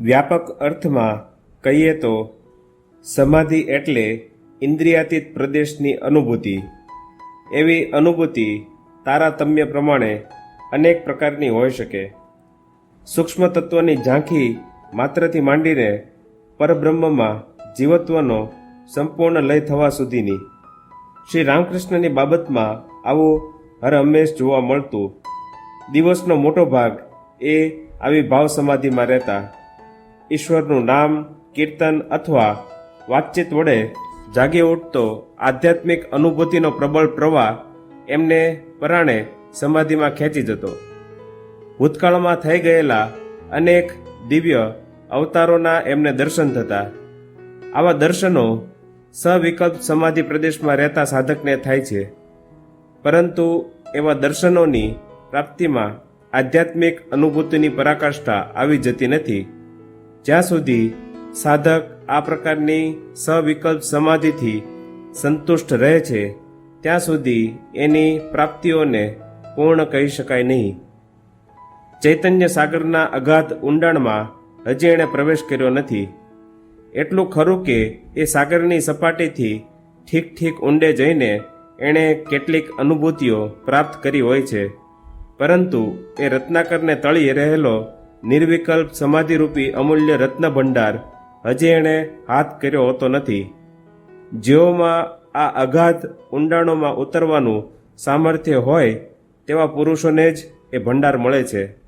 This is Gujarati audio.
વ્યાપક અર્થમાં કહીએ તો, સમાધિ એટલે ઇન્દ્રિયાતીત પ્રદેશની અનુભૂતિ. એવી અનુભૂતિ તારાતમ્ય પ્રમાણે અનેક પ્રકારની હોઈ શકે. સૂક્ષ્મ તત્વની ઝાંખી માત્રથી માંડીને પરબ્રહ્મમાં જીવત્વનો સંપૂર્ણ લય થવા સુધીની. શ્રી રામકૃષ્ણની બાબતમાં આવું હર હંમેશ જોવા મળતું. દિવસનો મોટો ભાગ એ આવી ભાવ સમાધિમાં રહેતા. ઈશ્વરનું નામ, કીર્તન અથવા વાતચીત વડે જાગી ઉઠતો આધ્યાત્મિક અનુભૂતિનો પ્રબળ પ્રવાહ એમને પરાણે સમાધિમાં ખેંચી જતો. ભૂતકાળમાં થઈ ગયેલા અનેક દિવ્ય અવતારોના એમને દર્શન થતા. આવા દર્શનો સવિકલ્પ સમાધિ પ્રદેશમાં રહેતા સાધકને થાય છે. પરંતુ એવા દર્શનોની પ્રાપ્તિમાં આધ્યાત્મિક અનુભૂતિની પરાકાષ્ઠા આવી જતી નથી. જ્યાં સુધી સાધક આ પ્રકારની સવિકલ્પ સમાધિથી સંતુષ્ટ રહે છે, ત્યાં સુધી એની પ્રાપ્તિઓને પૂર્ણ કહી શકાય નહીં. ચૈતન્ય સાગરના અગાધ ઊંડાણમાં હજી એણે પ્રવેશ કર્યો નથી. એટલું ખરું કે એ સાગરની સપાટીથી ઠીક ઠીક ઊંડે જઈને એણે કેટલીક અનુભૂતિઓ પ્રાપ્ત કરી હોય છે. પરંતુ એ રત્નાકરને તળી રહેલો નિર્વિકલ્પ સમાધિરૂપી અમૂલ્ય રત્ન ભંડાર હજી એણે હાથ કર્યો હોતો નથી. જેઓમાં આ અગાધ ઊંડાણોમાં ઉતરવાનું સામર્થ્ય હોય તેવા પુરુષોને જ એ ભંડાર મળે છે.